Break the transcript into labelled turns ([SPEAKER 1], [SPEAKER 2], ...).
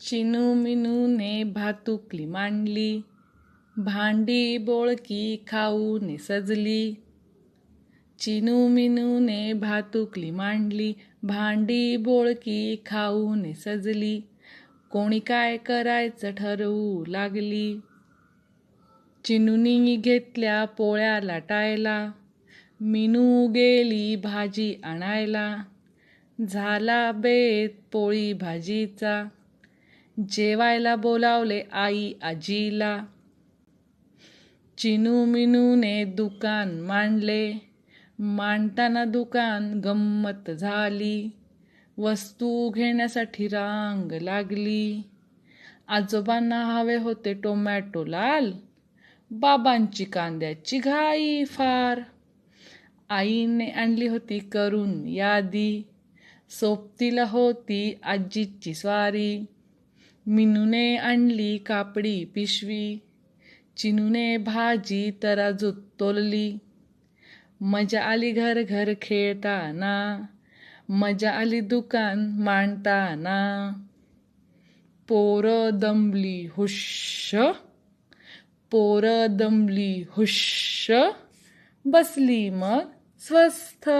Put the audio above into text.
[SPEAKER 1] चिनू मिनूने भातुकली मांडली. भांडी बोळकी खाऊने सजली. चिनू मिनूने भातुकली मांडली. भांडी बोळकी खाऊने सजली. कोणी काय करायचं ठरवू लागली. चिनूनी घेतल्या पोळ्या लाटायला. मिनू गेली भाजी आणायला. झाला बेत पोळी भाजीचा. जेवायला बोलावले आई आजीला. चिनू मिनूने दुकान मांडले. मांडताना दुकान गंमत झाली. वस्तू घेण्यासाठी रांग लागली. आजोबांना हवे होते टोमॅटो लाल बाबांची कांद्याची घाई फार. आईने आणली होती करून यादी सोबतीला होती आजीची स्वारी. मिनूने आणली कापडी पिशवी चिनूने भाजी तराजूत तोलली. मजा आली घर घर खेळताना मजा आली दुकान मांडताना. पोरं दमली हुश्श पोरं दमली हुश्श बसली मग स्वस्थ.